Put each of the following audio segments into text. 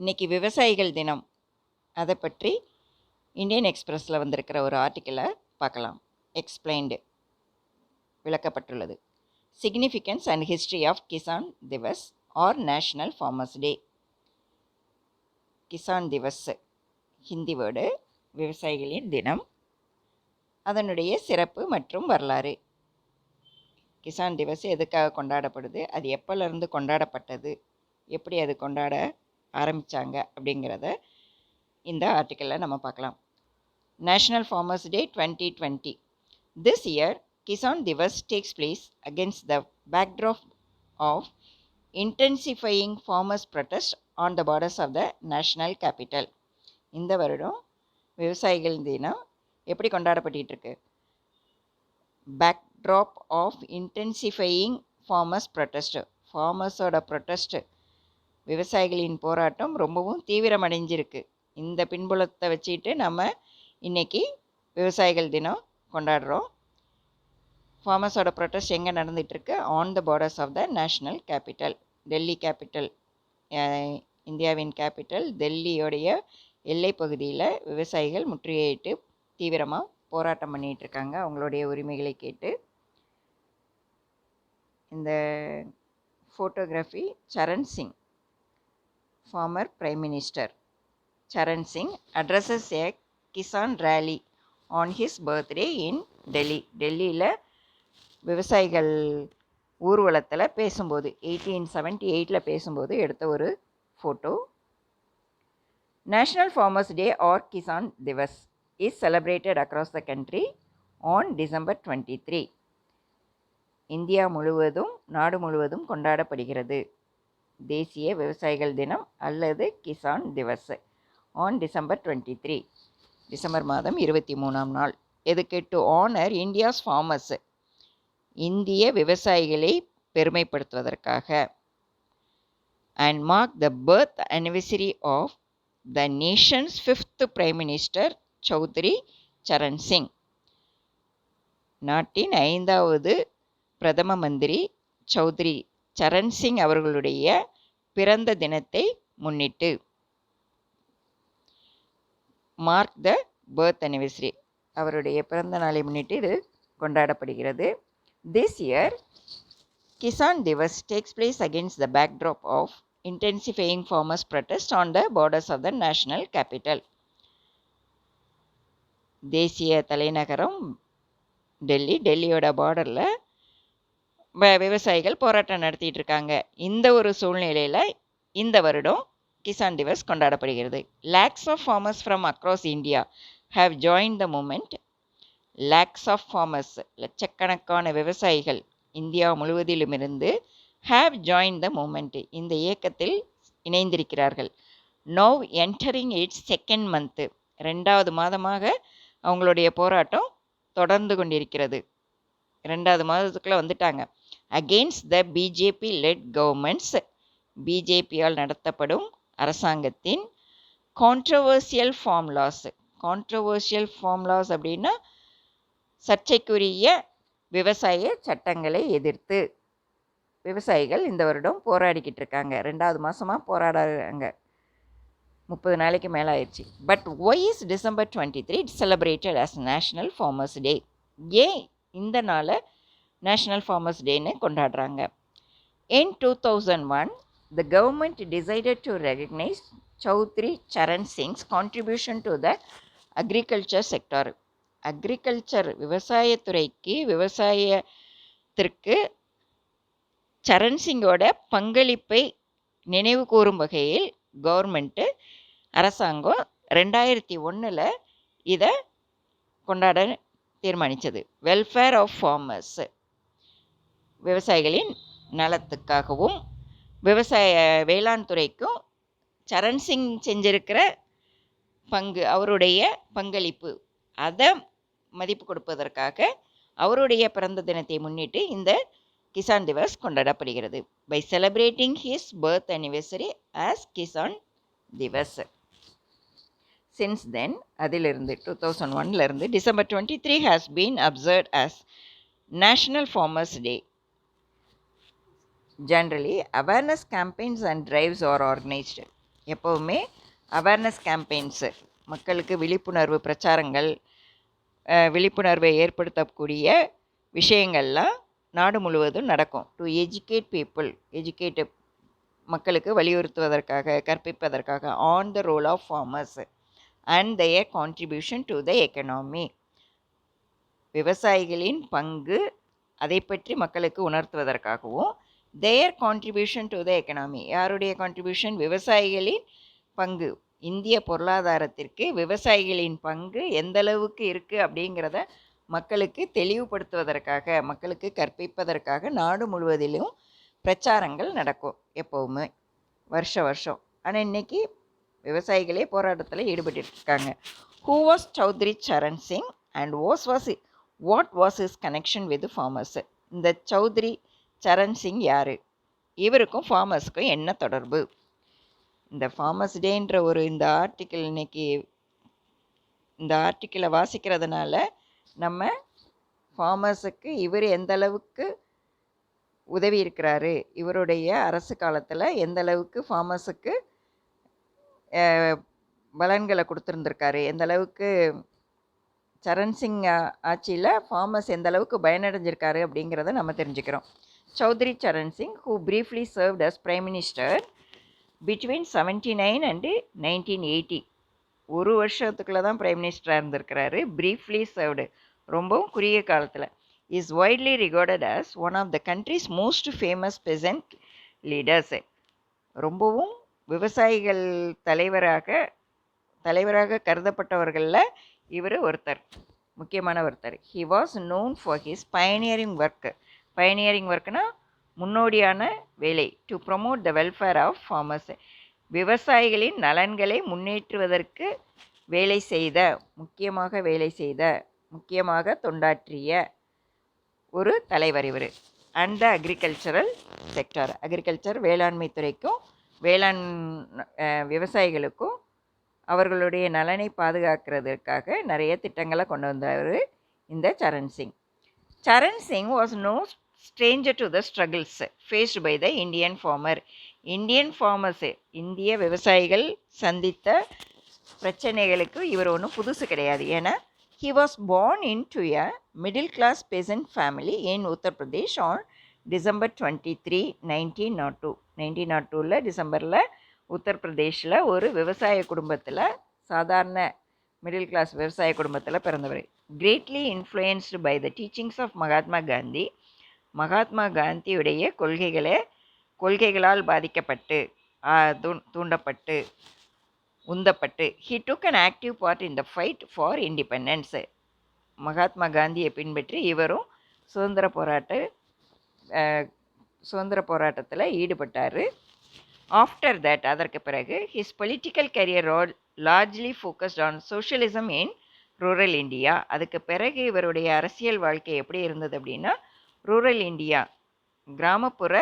இன்னைக்கு விவசாயிகள் தினம். அதை பற்றி இந்தியன் எக்ஸ்பிரஸில் வந்திருக்கிற ஒரு ஆர்டிக்கிளை பார்க்கலாம். எக்ஸ்பிளைன்டு விளக்கப்பட்டுள்ளது. Significance and history of Kisan Divas or national farmers day Kisan Divas Hindi word விவசாயிகளின் தினம். அதனுடைய சிறப்பு மற்றும் வரலாறு. கிசான் திவஸ் எதுக்காக கொண்டாடப்படுது? அது எப்போலேருந்து கொண்டாடப்பட்டது? எப்படி அது கொண்டாட ஆரம்பித்தாங்க அப்படிங்கிறத இந்த ஆர்டிக்கலில் நம்ம பார்க்கலாம். National farmers day twenty twenty this year Kisan Divas takes place against the backdrop of intensifying farmers protest on the borders of the national capital இந்த வருடம் விவசாயிகள் தினம் எப்படி கொண்டாடப்பட்டுட்டு இருக்கு? Backdrop of intensifying farmers protest ஃபார்மர்ஸோட protest விவசாயிகளின் போராட்டம் ரொம்பவும் தீவிரமடைஞ்சிருக்கு. இந்த பின்புலத்தை வச்சுக்கிட்டு நம்ம இன்றைக்கி விவசாயிகள் தினம் கொண்டாடுறோம். ஃபார்மர்ஸோட ப்ரொட்டஸ்ட் எங்கே நடந்துகிட்ருக்கு? On the borders of the national capital Delhi capital இந்தியாவின் கேபிட்டல் டெல்லியோடைய எல்லை பகுதியில் விவசாயிகள் முற்றுகையிட்டு தீவிரமாக போராட்டம் பண்ணிகிட்டு இருக்காங்க அவங்களுடைய உரிமைகளை கேட்டு இந்த photography Charan Singh. Former prime minister Charan Singh addresses a Kisan rally on his birthday in Delhi டெல்லியில் விவசாயிகள் ஊர்வலத்தில் பேசும்போது எயிட்டீன் செவன்ட்டி எயிட்டில் பேசும்போது எடுத்த ஒரு photo national farmers day or Kisan Divas is celebrated across the country on December twenty three India முழுவதும் நாடு முழுவதும் கொண்டாடப்படுகிறது. தேசிய விவசாயிகள் தினம் அல்லது Kisan Divas on December twenty three December மாதம் இருபத்தி மூணாம் நாள். எதுக்கு டு ஆனர் இந்தியாஸ் ஃபார்மர்ஸ் இந்திய விவசாயிகளை பெருமைப்படுத்துவதற்காக. And mark the birth anniversary of the nation's fifth prime minister Chaudhary Charan Singh நாட்டின் ஐந்தாவது பிரதம மந்திரி சௌத்ரி சரண் சிங் அவர்களுடைய பிறந்த தினத்தை முன்னிட்டு மார்க் த பர்த் அனிவர்சரி அவருடைய பிறந்த நாளை முன்னிட்டு இது கொண்டாடப்படுகிறது. This year Kisan Divas takes place against the backdrop of intensifying farmers protest on the borders of the national capital தேசிய தலைநகரம் டெல்லி டெல்லியோட பார்டரில் விவசாயிகள் போராட்டம் நடத்திட்டு இருக்காங்க இந்த ஒரு சூழ்நிலையில் இந்த வருடம் கிசான் திவஸ் கொண்டாடப்படுகிறது. Lakhs of farmers from across India have join the movement lakhs of farmers லட்சக்கணக்கான விவசாயிகள் இந்தியா முழுவதிலுமிருந்து ஹாவ் ஜாயின் த மூமெண்ட் இந்த இயக்கத்தில் இணைந்திருக்கிறார்கள். Now entering its second month ரெண்டாவது மாதமாக அவங்களுடைய போராட்டம் தொடர்ந்து கொண்டிருக்கிறது. ரெண்டாவது மாதத்துக்குள்ளே வந்துட்டாங்க. Against the BJP led governments பிஜேபியால் நடத்தப்படும் அரசாங்கத்தின் கான்ட்ரவர்சியல் ஃபார்ம்லாஸ் கான்ட்ரவர்சியல் ஃபார்ம்லாஸ் அப்படின்னா சர்ச்சைக்குரிய விவசாய சட்டங்களை எதிர்த்து விவசாயிகள் இந்த வருடம் போராடிக்கிட்டு இருக்காங்க. ரெண்டாவது மாதமாக போராடுறாங்க. முப்பது நாளைக்கு மேலே ஆயிடுச்சு. But why is December twenty three it's celebrated as national farmers day ஏன் இந்த நாளை நேஷ்னல் ஃபார்மர்ஸ் டேன்னு கொண்டாடுறாங்க. In two thousand one the government decided to recognise Chaudhary Charan Singh's contribution to the agriculture sector agriculture விவசாயத்துறைக்கு விவசாயத்திற்கு சரண் சிங்கோட பங்களிப்பை நினைவு கூறும் வகையில் கவர்மெண்ட்டு அரசாங்கம் ரெண்டாயிரத்தி ஒன்றில் இதை கொண்டாட தீர்மானித்தது வெல்ஃபேர் ஆஃப் ஃபார்மர்ஸு விவசாயிகளின் நலத்துக்காகவும் விவசாய வேளாண் துறைக்கும் சரண் சிங் செஞ்சிருக்கிற பங்கு அவருடைய பங்களிப்பு. அதை மதிப்பு கொடுப்பதற்காக அவருடைய பிறந்த தினத்தை முன்னிட்டு இந்த கிசான் திவஸ் கொண்டாடப்படுகிறது. By celebrating his birth anniversary as Kisan Divas since then அதிலிருந்து டூ தௌசண்ட் ஒன்லேருந்து December twenty three has been observe as national farmers day generally awareness campaigns and drives are organised எப்போவுமே அவேர்னஸ் கேம்பெயின்ஸு மக்களுக்கு விழிப்புணர்வு பிரச்சாரங்கள் விழிப்புணர்வை ஏற்படுத்தக்கூடிய விஷயங்கள்லாம் நாடு முழுவதும் நடக்கும். டு எஜுகேட் பீப்புள் எஜுகேட் மக்களுக்கு வலியுறுத்துவதற்காக கற்பிப்பதற்காக on the role of farmers and their contribution to the economy விவசாயிகளின் பங்கு அதை பற்றி மக்களுக்கு உணர்த்துவதற்காகவும் their contribution to the economy யாருடைய கான்ட்ரிபியூஷன் விவசாயிகளின் பங்கு. இந்திய பொருளாதாரத்திற்கு விவசாயிகளின் பங்கு எந்தளவுக்கு இருக்குது அப்படிங்கிறத மக்களுக்கு தெளிவுபடுத்துவதற்காக மக்களுக்கு கற்பிப்பதற்காக நாடு முழுவதிலும் பிரச்சாரங்கள் நடக்கும் எப்போவுமே. வருஷ வருஷம். ஆனால் இன்னைக்கு விவசாயிகளே போராட்டத்தில் ஈடுபட்டு இருக்காங்க. Who was Chaudhary Charan Singh and was was what was is connection with farmers இந்த சௌத்ரி சரண் சிங் யார்? இவருக்கும் ஃபார்மர்ஸுக்கும் என்ன தொடர்பு? இந்த ஃபார்மர்ஸ் டேன்ற ஒரு இந்த ஆர்டிக்கிள் இன்னைக்கு இந்த ஆர்டிக்கிளை வாசிக்கிறதுனால நம்ம ஃபார்மர்ஸுக்கு இவர் எந்த அளவுக்கு உதவி இருக்கிறாரு? இவருடைய அரசு காலத்தில் எந்த அளவுக்கு ஃபார்மர்ஸுக்கு பலன்களை கொடுத்துருந்துருக்காரு? எந்த அளவுக்கு சரண் சிங் ஆட்சியில் ஃபார்மர்ஸ் எந்த அளவுக்கு பயனடைஞ்சிருக்காரு அப்படிங்கிறத நம்ம தெரிஞ்சுக்கிறோம். Chaudhary Charan Singh who briefly served as prime minister between seventy nine and nineteen eighty ஒரு வருஷத்துக்குள்ள தான் பிரைம் மினிஸ்டராக இருந்திருக்கிறாரு. ப்ரீஃப்லி சர்வ்டு ரொம்பவும் குறுகிய காலத்தில். Is widely regarded as one of the country's most famous peasant leaders ரொம்பவும் விவசாயிகள் தலைவராக தலைவராக கருதப்பட்டவர்களில் இவர் ஒருத்தர் முக்கியமான ஒருத்தர். He was known for his pioneering work pioneering ஒர்க்னா முன்னோடியான வேலை to promote the welfare of farmers விவசாயிகளின் நலன்களை முன்னேற்றுவதற்கு வேலை செய்த முக்கியமாக வேலை செய்த முக்கியமாக தொண்டாற்றிய ஒரு தலைவர் இவர். And the agricultural sector agriculture வேளாண்மை துறைக்கும் வேளாண் விவசாயிகளுக்கும் அவர்களுடைய நலனை பாதுகாக்கிறதுக்காக நிறைய திட்டங்களை கொண்டு வந்தவர் இந்த Charan Singh. Charan Singh was no stranger to the struggles faced by the Indian farmer Indian farmers இந்திய விவசாயிகள் சந்தித்த பிரச்சனைகளுக்கு இவர் ஒன்றும் புதுசு கிடையாது. ஏன்னா he was born in to a middle class peasant family in Uttar Pradesh on December twenty three nineteen nought two nineteen nought டூவில் டிசம்பரில் உத்தரப்பிரதேஷில் ஒரு விவசாய குடும்பத்தில் சாதாரண மிடில் கிளாஸ் விவசாய குடும்பத்தில் பிறந்தவர். Greatly influenced by the teachings of Mahatma Gandhi Mahatma காந்தியுடைய கொள்கைகளை கொள்கைகளால் பாதிக்கப்பட்டு தூண் தூண்டப்பட்டு உந்தப்பட்டு he took an active part in the fight for independence Mahatma காந்தியை பின்பற்றி இவரும் சுதந்திர போராட்ட சுதந்திர போராட்டத்தில் ஈடுபட்டார். ஆஃப்டர் தட் அதற்கு பிறகு his political career largely focussed on socialism in rural India அதுக்கு பிறகு இவருடைய அரசியல் வாழ்க்கை எப்படி இருந்தது அப்படின்னா ரூரல் இந்தியா கிராமப்புற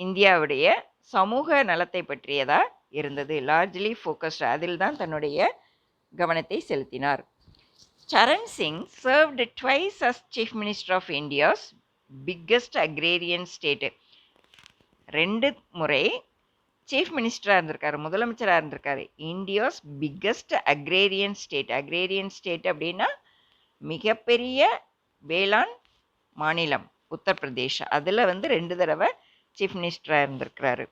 இந்தியாவுடைய சமூக நலத்தை பற்றியதாக இருந்தது. லார்ஜ்லி ஃபோக்கஸ்ட் அதில் தான் தன்னுடைய கவனத்தை செலுத்தினார். Charan Singh served twice as chief minister of India's biggest agrarian state ரெண்டு முறை சீஃப் மினிஸ்டராக இருந்திருக்காரு முதலமைச்சராக இருந்திருக்காரு. India's biggest agrarian state agrarian state அப்படின்னா மிகப்பெரிய வேளாண் மாநிலம் உத்தரப்பிரதேஷ். அதில் வந்து ரெண்டு தடவை சீஃப் மினிஸ்டராக இருந்திருக்கிறாரு.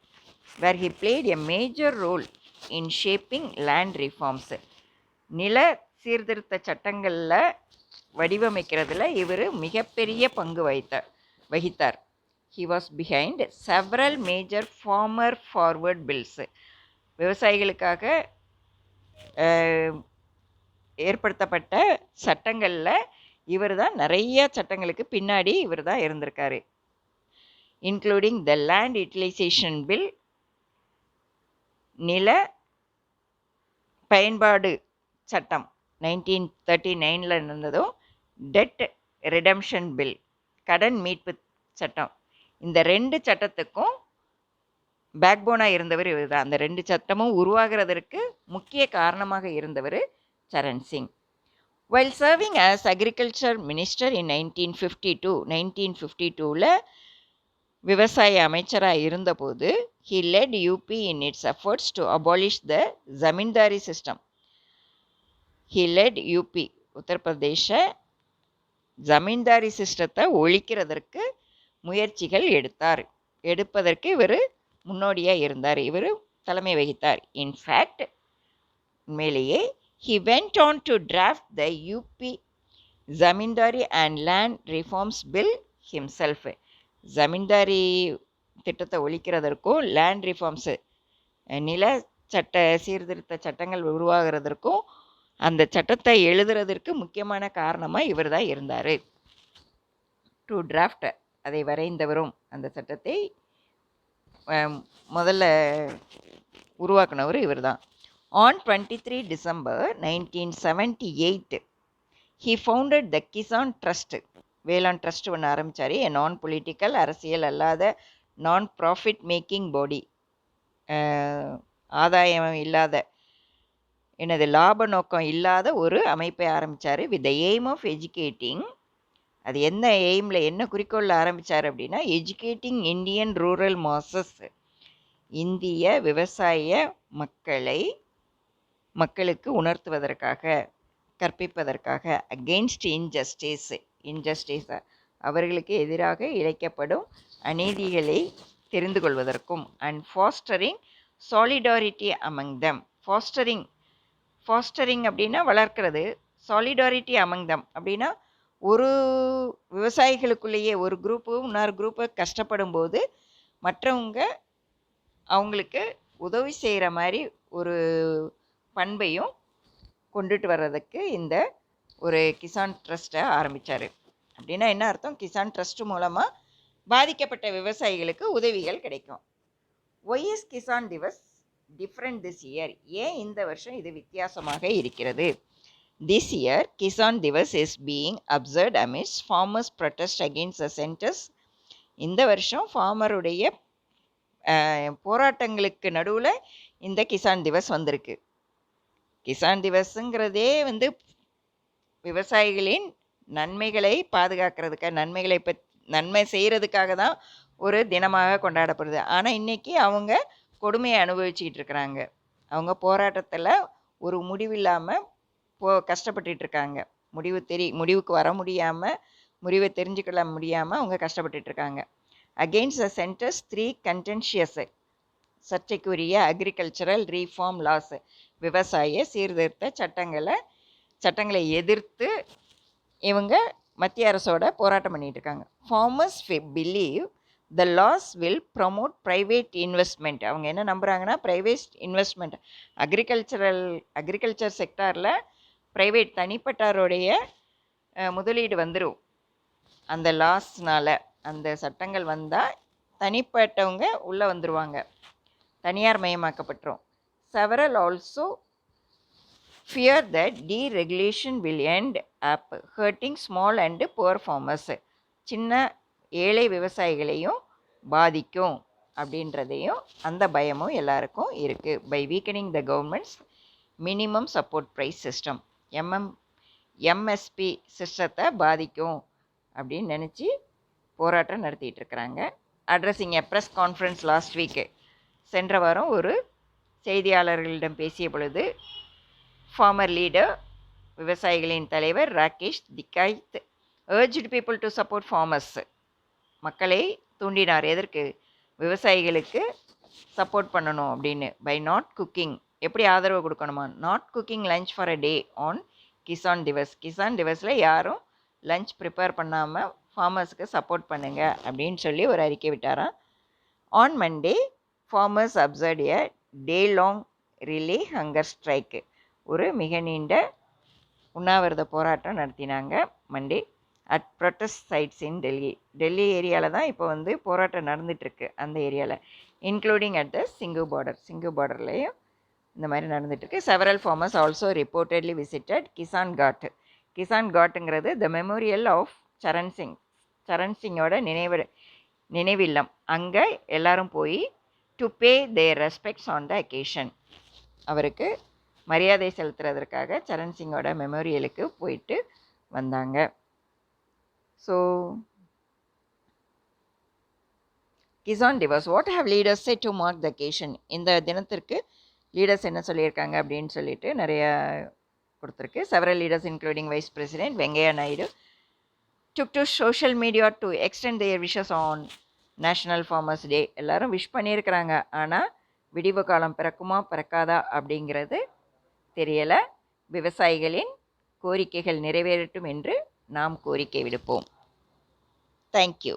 Where he played a major role in shaping land reforms நில சீர்திருத்த சட்டங்களில் வடிவமைக்கிறதுல இவர் மிகப்பெரிய பங்கு வைத்த வகித்தார். He was behind several major farmer forward bills விவசாயிகளுக்காக ஏற்படுத்தப்பட்ட சட்டங்களில் இவர் தான் நிறைய சட்டங்களுக்கு பின்னாடி இவர் தான் இருந்திருக்காரு. Including the land utilisation bill நில பயன்பாடு சட்டம் நைன்டீன் தேர்ட்டி நைனில் இருந்ததும் டெட் ரிடம்ஷன் பில் கடன் மீட்பு சட்டம். இந்த ரெண்டு சட்டத்துக்கும் பேக்போனாக இருந்தவர் இவர் தான் அந்த ரெண்டு சட்டமும் உருவாகிறதற்கு முக்கிய காரணமாக இருந்தவர் Charan Singh. While serving as agriculture minister in nineteen fifty two nineteen fifty டூவில் விவசாய அமைச்சராக இருந்தபோது he led UP in its efforts to abolish the zamindari system he led UP Uttar Pradesh zamindari சிஸ்டத்தை ஒழிக்கிறதற்கு முயற்சிகள் எடுத்தார். எடுப்பதற்கு இவர் முன்னோடியாக இருந்தார். இவர் தலைமை வகித்தார். இன்ஃபேக்ட் உண்மையிலேயே he went on to draft the UP zamindari and land reforms bill himself zamindari திட்டத்தை ஒழிக்கிறதற்கும் லேண்ட் ரிஃபார்ம்ஸு நில சட்ட சீர்திருத்த சட்டங்கள் உருவாகிறதற்கும் அந்த சட்டத்தை எழுதுறதற்கு முக்கியமான காரணமாக இவர் தான் இருந்தார். டு டிராஃப்ட் அதை வரைந்தவரும் அந்த சட்டத்தை முதல்ல உருவாக்குனவர் இவர் தான் on twenty three December nineteen seventy eight he founded the Kisan trust வேளாண் ட்ரஸ்ட் ஒன்று ஆரம்பித்தார் எ நான் பொலிட்டிக்கல் அரசியல் அல்லாத நான் ப்ராஃபிட் மேக்கிங் பாடி ஆதாயம் இல்லாத எனது லாப நோக்கம் இல்லாத ஒரு அமைப்பை ஆரம்பித்தார் with the aim of educating அது என்ன எய்மில் என்ன குறிக்கோளில் ஆரம்பித்தார் அப்படின்னா எஜுகேட்டிங் இந்தியன் ரூரல் மாசஸ் இந்திய விவசாய மக்களை மக்களுக்கு உணர்த்துவதற்காக கற்பிப்பதற்காக அகெயின்ஸ்ட் இன்ஜஸ்டிஸ் இன்ஜஸ்டிஸ் அவர்களுக்கு எதிராக இழைக்கப்படும் அநீதிகளை தெரிந்து கொள்வதற்கும் and fostering solidarity among them fostering fostering அப்படின்னா வளர்க்கிறது. சாலிடாரிட்டி அமங் தம் அப்படின்னா ஒரு விவசாயிகளுக்குள்ளேயே ஒரு குரூப்பு இன்னொரு குரூப்பு கஷ்டப்படும் போது மற்றவங்க அவங்களுக்கு உதவி செய்கிற மாதிரி ஒரு பண்பையும் கொண்டுட்டு வர்றதுக்கு இந்த ஒரு கிசான் ட்ரஸ்ட்டை ஆரம்பித்தார் அப்படின்னா என்ன அர்த்தம்? கிசான் ட்ரஸ்ட் மூலமாக பாதிக்கப்பட்ட விவசாயிகளுக்கு உதவிகள் கிடைக்கும். Why's Kisan Divas different this year ஏன் இந்த வருஷம் இது வித்தியாசமாக இருக்கிறது? This year Kisan Divas is being observed amidst farmers protest against the centre's இந்த வருஷம் ஃபார்மருடைய போராட்டங்களுக்கு நடுவில் இந்த கிசான் திவஸ் வந்திருக்கு. கிசான் திவஸுங்கிறதே வந்து விவசாயிகளின் நன்மைகளை பாதுகாக்கிறதுக்காக நன்மைகளை பத் நன்மை செய்கிறதுக்காக தான் ஒரு தினமாக கொண்டாடப்படுது. ஆனால் இன்றைக்கி அவங்க கொடுமையை அனுபவிச்சுக்கிட்டு இருக்கிறாங்க. அவங்க போராட்டத்தில் ஒரு முடிவில்லாமல் போ கஷ்டப்பட்டுட்டு இருக்காங்க முடிவு தெரி முடிவுக்கு வர முடியாமல் முடிவை தெரிஞ்சுக்கொள்ள முடியாமல் அவங்க கஷ்டப்பட்டுட்டு இருக்காங்க against the centre's three contentious சர்ச்சைக்குரிய அக்ரிகல்ச்சரல் ரீஃபார்ம் லாஸ் விவசாய சீர்திருத்த சட்டங்களை சட்டங்களை எதிர்த்து இவங்க மத்திய அரசோட போராட்டம் பண்ணிட்டு இருக்காங்க farmers believe the laws will promote private investment அவங்க என்ன நம்புகிறாங்கன்னா ப்ரைவேட் இன்வெஸ்ட்மெண்ட் அக்ரிகல்ச்சரல் அக்ரிகல்ச்சர் செக்டாரில் ப்ரைவேட் தனிப்பட்டாருடைய முதலீடு வந்துடும் அந்த லாஸ்னால் அந்த சட்டங்கள் வந்தால் தனிப்பட்டவங்க உள்ளே வந்துடுவாங்க தனியார் மயமாக்கப்பட்டுரும். Several also fear that deregulation will end up hurting small and poor farmers சின்ன ஏழை விவசாயிகளையும் பாதிக்கும் அப்படின்றதையும் அந்த பயமும் எல்லாருக்கும் இருக்குது by weakening the government's minimum support price system M M MSP சிஸ்டத்தை பாதிக்கும் அப்படின்னு நினச்சி போராட்டம் நடத்திட்டு இருக்கிறாங்க. Addressing a press conference last week சென்ற வாரம் ஒரு செய்தியாளர்களிடம் பேசிய பொழுது ஃபார்மர் லீடர் விவசாயிகளின் தலைவர் Rakesh Tikait urged people to support farmers மக்களை தூண்டினார். எதற்கு? விவசாயிகளுக்கு சப்போர்ட் பண்ணணும் அப்படின்னு. பை நாட் குக்கிங் எப்படி ஆதரவு கொடுக்கணுமா? Not cooking lunch for a day on Kisan Diwas Kisan திவஸில் யாரும் லஞ்ச் ப்ரிப்பேர் பண்ணாமல் ஃபார்மர்ஸுக்கு சப்போர்ட் பண்ணுங்கள் அப்படின்னு சொல்லி ஒரு அறிக்கை விட்டாராம். On Monday farmers observed a day long relay hunger strike ஒரு மிக நீண்ட உண்ணாவிரத போராட்டம் நடத்தினாங்க Monday at protest sites in Delhi Delhi ஏரியாவில் தான் இப்போ வந்து போராட்டம் நடந்துகிட்ருக்கு அந்த ஏரியாவில் including at the Singhu border Singhu பார்டர்லேயும் இந்த மாதிரி நடந்துகிட்ருக்கு several farmers also reportedly visited Kisan Ghat Kisan காட்டுங்கிறது the memorial of Charan Singh Charan சிங்கோட நினைவு நினைவில்லம். அங்கே எல்லாரும் போய் to pay their respects on the occasion அவருக்கு மரியாதை செலுத்துறதற்காக சரண் சிங்கோட மெமோரியலுக்கு போயிட்டு வந்தாங்க. So Kisan Diwas what how leaders said to mark the occasion இந்த தினத்திற்கு லீடர்ஸ் என்ன சொல்லியிருக்காங்க அப்படின்னு சொல்லிட்டு நிறைய கொடுத்துருக்கு. Several leaders including vice president Venkaiah Naidu. Took to social media to extend their wishes on national farmers day எல்லாரும் wish பண்ணியிருக்கிறாங்க. ஆனால் விடிவு காலம் பிறக்குமா பிறக்காதா அப்படிங்கிறது தெரியலை. விவசாயிகளின் கோரிக்கைகள் நிறைவேறட்டும் என்று நாம் கோரிக்கை விடுப்போம். தேங்க்யூ